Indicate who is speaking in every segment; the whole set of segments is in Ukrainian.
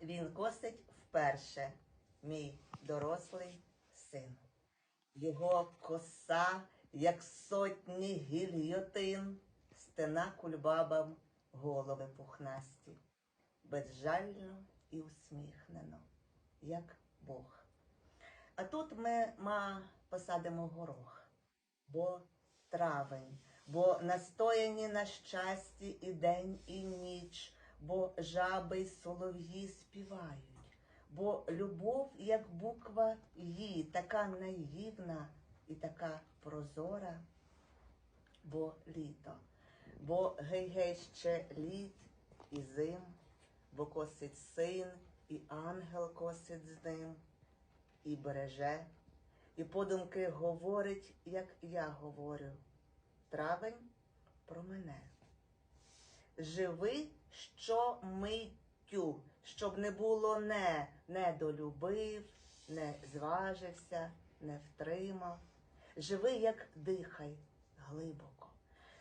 Speaker 1: Він косить вперше, мій дорослий син. Його коса, як сотні гільйотин, стена кульбабам голови пухнасті, безжально і усміхнено, як Бог. А тут ми ма посадимо горох, бо травень, бо настояні на щасті і день, і ніч, бо жаби й солов'ї співають, бо любов, як буква «Ї», така наївна і така прозора, бо літо, бо гей-гей ще літ і зим, бо косить син, і ангел косить з ним, і береже, і подумки говорить, як я говорю. Травень про мене. Живи щомиттю, щоб не було не, не долюбив, не зважився, не втримав. Живи, як дихай глибоко.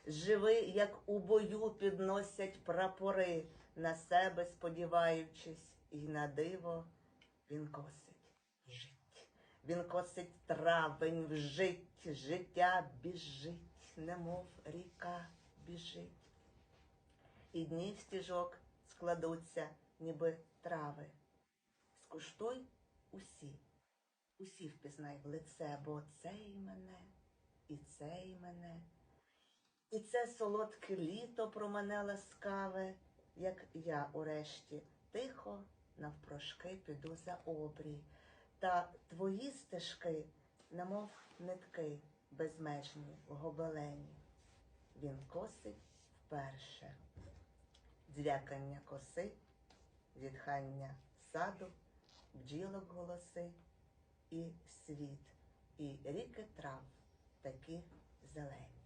Speaker 1: Живи, як у бою підносять прапори, на себе сподіваючись, і на диво він косить жить. Він косить травень в жить, життя біжить, немов ріка біжить. І дні в стіжок складуться, ніби трави. Скуштуй усі, усі впізнай в лице, бо цей мене, і цей мене, і це солодке літо про мене ласкаве, як я урешті тихо навпрошки піду за обрій, та твої стежки, немов нитки безмежні гобелені. Він косить вперше. Дзвякання коси, відхання саду, бджілок голоси і світ, і ріки трав такі зелені.